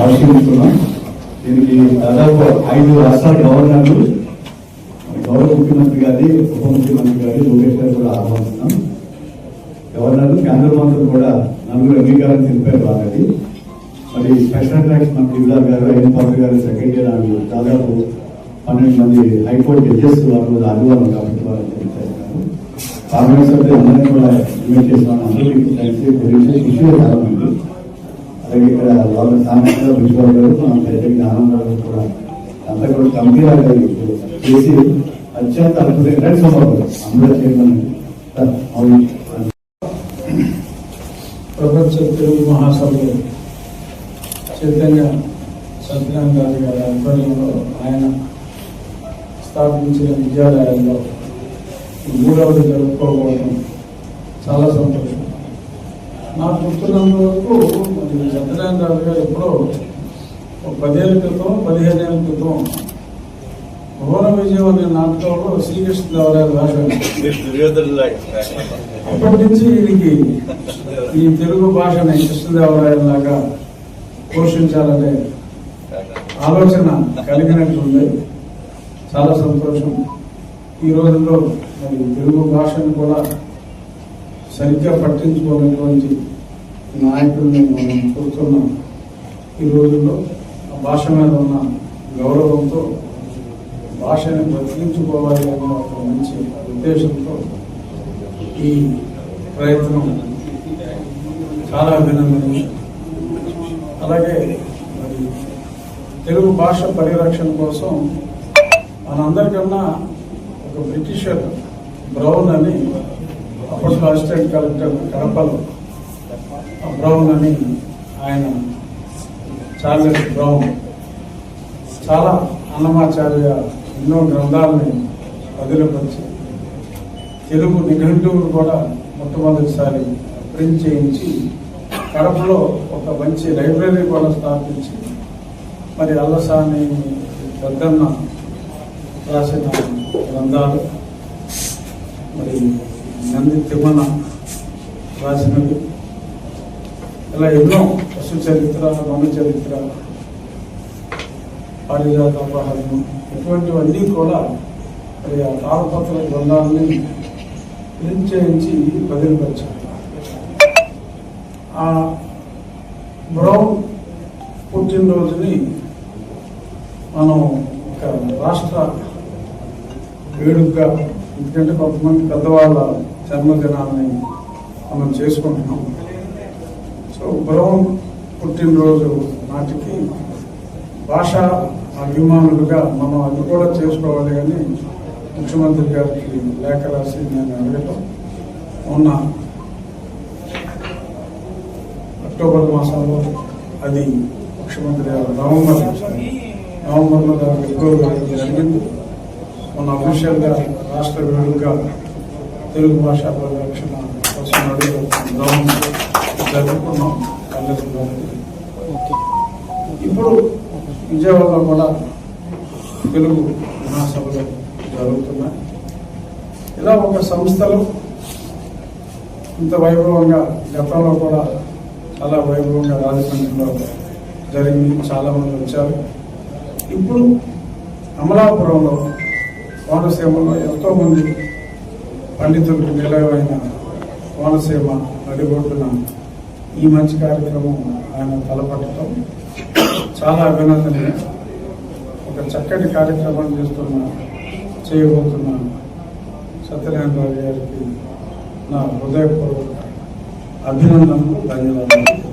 ఆవిష్కరిస్తున్నాం. దీనికి దాదాపు ఐదు రాష్ట్రాల గవర్నర్లు గౌరవ ముఖ్యమంత్రి గారి ఉప ముఖ్యమంత్రి గారి లోకేష్ గారు కూడా ఆహ్వానిస్తున్నాం. గవర్నర్లు కేంద్ర మంత్రులు కూడా నలుగురు అంగీకారం తెలిపారు ఆల్రెడీ మరి స్పెషల్ అట్రాక్షన్ మంత్రి విలాల్ గారు అయిన పాత్ర గారు సెక్రటరీ నాకు దాదాపు పన్నెండు మంది హైకోర్టు జడ్జెస్ వాళ్ళు ఆదివారం కాబట్టి వాళ్ళు తెలిపారు. పార్లమెంట్ సభ్యులు అందరినీ కూడా ఇన్వైట్ చేస్తున్నాం. అందరికీ కలిసి చాలా మంది అలాగే ఇక్కడ వాళ్ళ సామెత విజయవాడ గారు మన పెద్ద ఆనందరావు గారు కూడా అంతా కూడా కమిటీ గారు చేసి అత్యంత అద్భుతంగా రండి అందరూ చేయమని అవును. ప్రపంచ తెలుగు మహాసభలో. చైతన్య సత్యనారాయణ గారి గారి ఆధ్వర్యంలో ఆయన స్థాపించిన విద్యాలయాల్లో మూడవది జరుపుకోవడం చాలా సంతోషం. నాకు గుర్తున్నంత వరకు మరి సత్యనారాయణ రావు గారు ఎప్పుడో పదేళ్ళ క్రితం పదిహేను ఏళ్ళ క్రితం భువన విజయం అనే నాటకంలో శ్రీకృష్ణదేవరాయలు రాశారు అప్పటి నుంచి వీరికి ఈ తెలుగు భాషని కృష్ణదేవరాయలు లాగా పోషించాలనే ఆలోచన కలిగినట్టుంది చాలా సంతోషం. ఈ రోజుల్లో మరి తెలుగు భాషను కూడా సరిగ్గా పట్టించుకోనటువంటి నాయకుల్ని మనం చూస్తున్నాం. ఈ రోజుల్లో ఆ భాష మీద ఉన్న గౌరవంతో భాషని బతికించుకోవాలి అనే ఒక మంచి ఉద్దేశంతో ఈ ప్రయత్నం చాలా అభినందనీయం అలాగే మరి తెలుగు భాష పరిరక్షణ కోసం మనందరికన్నా ఒక బ్రిటిషర్ బ్రౌన్ అని అప్పట్లో అసిస్టెంట్ కలెక్టర్ కడపలో బ్రౌన్ అని ఆయన చార్లెస్ బ్రౌన్ చాలా అన్నమాచార్య ఎన్నో గ్రంథాలని వదిలిపరిచి తెలుగు నిఘంటువులు కూడా మొట్టమొదటిసారి ప్రింట్ చేయించి కడపలో ఒక మంచి లైబ్రరీ కూడా స్థాపించి మరి అల్లసాని పెద్దన్న రాసిన గ్రంథాలు. మరి నంది తిమ్మన రాసినవి ఇలా ఎన్నో పశు చరిత్ర మన చరిత్ర పారిజాత అపహరణం ఇటువంటివన్నీ కూడా మరి ఆ తాళపత్ర గ్రంథాలని ప్రింట్ చేయించి బదిలిపరిచారు ఆ బ్రౌన్ పుట్టినరోజుని మనం ఒక రాష్ట్ర వేడుకగా ఎందుకంటే కొంతమంది పెద్దవాళ్ళ జన్మదినాన్ని మనం చేసుకుంటున్నాం. సో బ్రౌన్ పుట్టినరోజు నాటికి భాష అభిమానులుగా మనం అది కూడా చేసుకోవాలి అని ముఖ్యమంత్రి గారికి లేఖ రాసి నేను అడగటం మొన్న అక్టోబర్ మాసంలో అది ముఖ్యమంత్రి గారు నవంబర్ నవంబర్లో దానికి ఎక్కువ జరిగింది. మొన్న అఫీషియల్గా రాష్ట్ర వేడుకగా తెలుగు భాషా పరిరక్షణ కోసం జరుపుకున్నాం. ఇప్పుడు విజయవాడలో కూడా తెలుగు మహాసభలు జరుగుతున్నాయి. ఇలా ఒక సంస్థలో ఇంత వైభవంగా గతంలో కూడా చాలా వైభవంగా రాజమండ్రిలో జరిగింది చాలా మంది వచ్చారు. ఇప్పుడు అమలాపురంలో కోనసీమలో ఎంతో మంది పండితులకు నిలవైన కోనసీమ నడిబొడ్డున ఈ మంచి కార్యక్రమం ఆయన తలపట్టడం చాలా అభినందనీయం ఒక చక్కటి కార్యక్రమం చేస్తున్న చేయబోతున్న సత్యనారాయణ రావు గారికి నా హృదయపూర్వక అభినందనలు ధన్యవాదాలు.